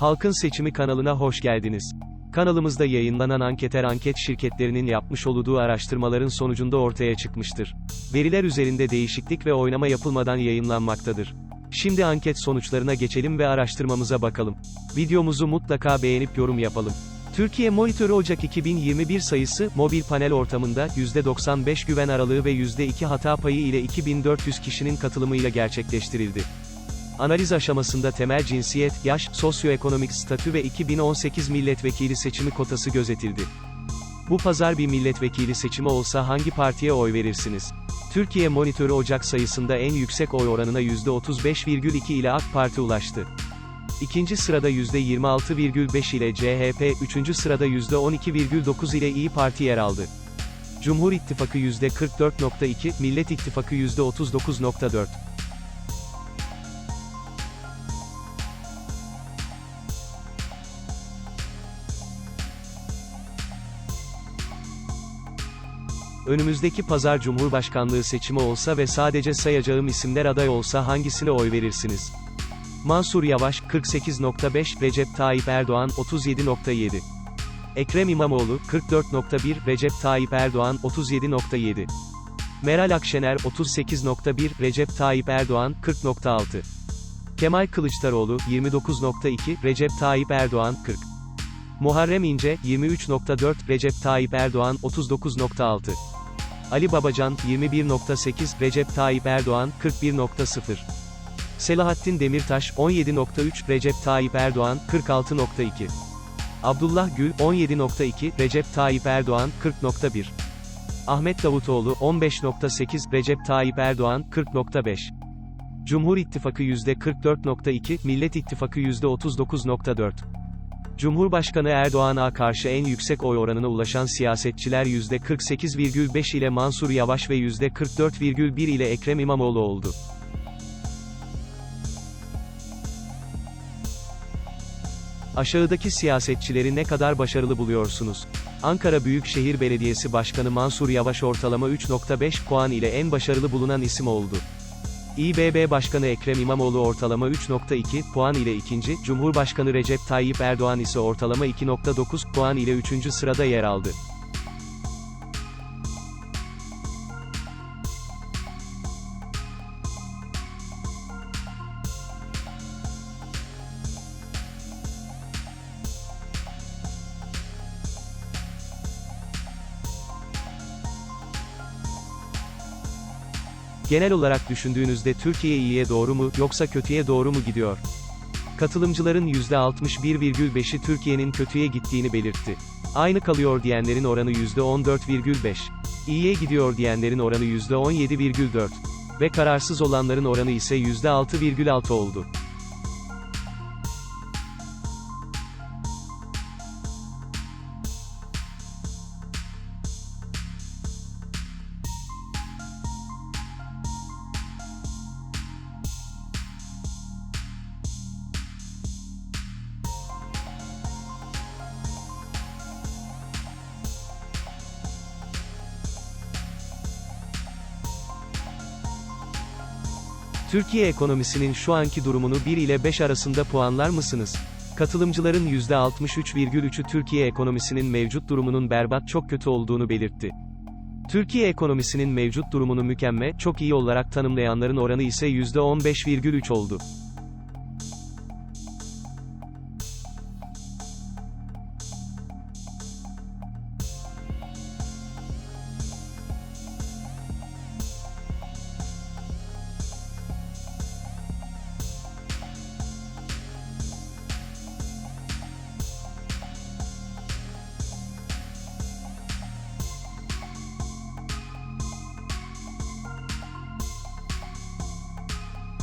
Halkın Seçimi kanalına hoş geldiniz. Kanalımızda yayınlanan anketer anket şirketlerinin yapmış olduğu araştırmaların sonucunda ortaya çıkmıştır. Veriler üzerinde değişiklik ve oynama yapılmadan yayınlanmaktadır. Şimdi anket sonuçlarına geçelim ve araştırmamıza bakalım. Videomuzu mutlaka beğenip yorum yapalım. Türkiye Monitörü Ocak 2021 sayısı, mobil panel ortamında, %95 güven aralığı ve %2 hata payı ile 2400 kişinin katılımıyla gerçekleştirildi. Analiz aşamasında temel cinsiyet, yaş, sosyoekonomik statü ve 2018 milletvekili seçimi kotası gözetildi. Bu pazar bir milletvekili seçimi olsa hangi partiye oy verirsiniz? Türkiye Monitörü Ocak sayısında en yüksek oy oranına %35,2 ile AK Parti ulaştı. İkinci sırada %26,5 ile CHP, üçüncü sırada %12,9 ile İyi Parti yer aldı. Cumhur İttifakı %44,2, Millet İttifakı %39,4. Önümüzdeki pazar Cumhurbaşkanlığı seçimi olsa ve sadece sayacağım isimler aday olsa hangisine oy verirsiniz? Mansur Yavaş 48.5, Recep Tayyip Erdoğan 37.7. Ekrem İmamoğlu 44.1, Recep Tayyip Erdoğan 37.7. Meral Akşener 38.1, Recep Tayyip Erdoğan 40.6. Kemal Kılıçdaroğlu 29.2, Recep Tayyip Erdoğan 40. Muharrem İnce 23.4, Recep Tayyip Erdoğan 39.6. Ali Babacan 21.8, Recep Tayyip Erdoğan 41.0. Selahattin Demirtaş 17.3, Recep Tayyip Erdoğan 46.2. Abdullah Gül 17.2, Recep Tayyip Erdoğan 40.1. Ahmet Davutoğlu 15.8, Recep Tayyip Erdoğan 40.5. Cumhur İttifakı %44.2, Millet İttifakı %39.4. Cumhurbaşkanı Erdoğan'a karşı en yüksek oy oranına ulaşan siyasetçiler %48,5 ile Mansur Yavaş ve %44,1 ile Ekrem İmamoğlu oldu. Aşağıdaki siyasetçileri ne kadar başarılı buluyorsunuz? Ankara Büyükşehir Belediyesi Başkanı Mansur Yavaş ortalama 3.5 puan ile en başarılı bulunan isim oldu. İBB Başkanı Ekrem İmamoğlu ortalama 3.2 puan ile ikinci, Cumhurbaşkanı Recep Tayyip Erdoğan ise ortalama 2.9 puan ile üçüncü sırada yer aldı. Genel olarak düşündüğünüzde Türkiye iyiye doğru mu, yoksa kötüye doğru mu gidiyor? Katılımcıların %61,5'i Türkiye'nin kötüye gittiğini belirtti. Aynı kalıyor diyenlerin oranı %14,5. İyiye gidiyor diyenlerin oranı %17,4. Ve kararsız olanların oranı ise %6,6 oldu. Türkiye ekonomisinin şu anki durumunu 1 ile 5 arasında puanlar mısınız? Katılımcıların %63,3'ü Türkiye ekonomisinin mevcut durumunun berbat çok kötü olduğunu belirtti. Türkiye ekonomisinin mevcut durumunu mükemmel, çok iyi olarak tanımlayanların oranı ise %15,3 oldu.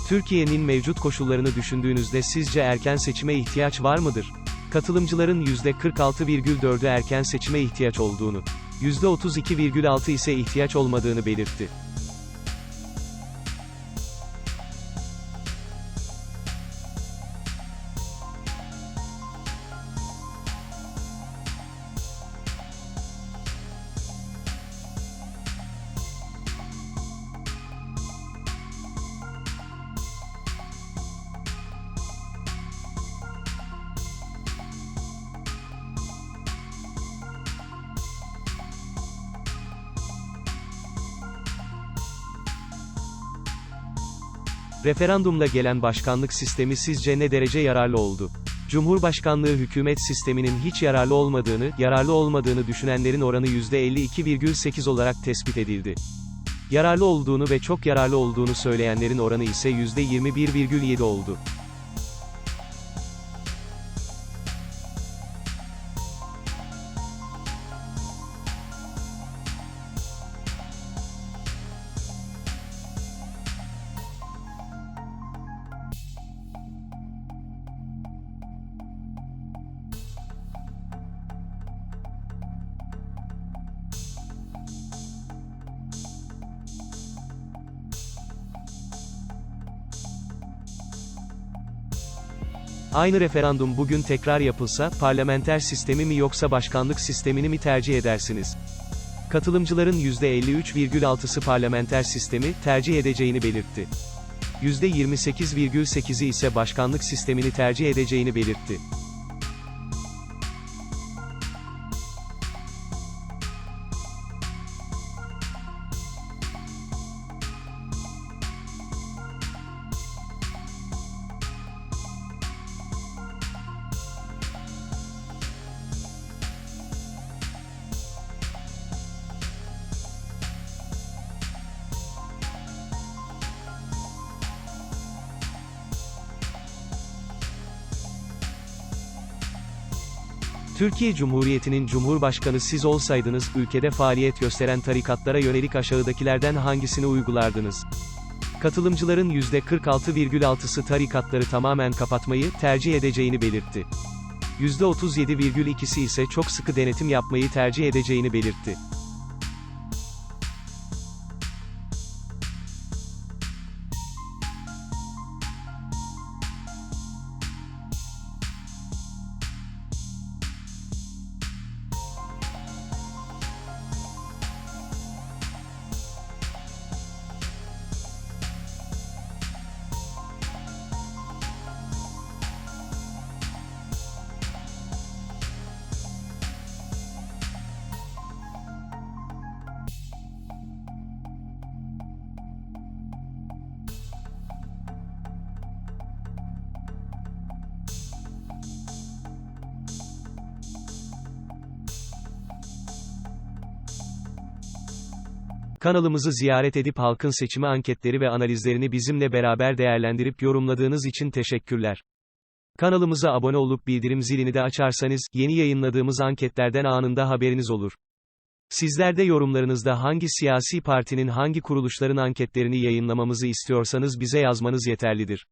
Türkiye'nin mevcut koşullarını düşündüğünüzde sizce erken seçime ihtiyaç var mıdır? Katılımcıların %46,4'ü erken seçime ihtiyaç olduğunu, %32,6 ise ihtiyaç olmadığını belirtti. Referandumla gelen başkanlık sistemi sizce ne derece yararlı oldu? Cumhurbaşkanlığı hükümet sisteminin hiç yararlı olmadığını, yararlı olmadığını düşünenlerin oranı %52,8 olarak tespit edildi. Yararlı olduğunu ve çok yararlı olduğunu söyleyenlerin oranı ise %21,7 oldu. Aynı referandum bugün tekrar yapılsa, parlamenter sistemi mi yoksa başkanlık sistemini mi tercih edersiniz? Katılımcıların %53,6'sı parlamenter sistemi tercih edeceğini belirtti. %28,8'i ise başkanlık sistemini tercih edeceğini belirtti. Türkiye Cumhuriyeti'nin Cumhurbaşkanı siz olsaydınız, ülkede faaliyet gösteren tarikatlara yönelik aşağıdakilerden hangisini uygulardınız? Katılımcıların %46,6'sı tarikatları tamamen kapatmayı tercih edeceğini belirtti. %37,2'si ise çok sıkı denetim yapmayı tercih edeceğini belirtti. Kanalımızı ziyaret edip halkın seçimi anketleri ve analizlerini bizimle beraber değerlendirip yorumladığınız için teşekkürler. Kanalımıza abone olup bildirim zilini de açarsanız, yeni yayınladığımız anketlerden anında haberiniz olur. Sizler de yorumlarınızda hangi siyasi partinin hangi kuruluşların anketlerini yayınlamamızı istiyorsanız bize yazmanız yeterlidir.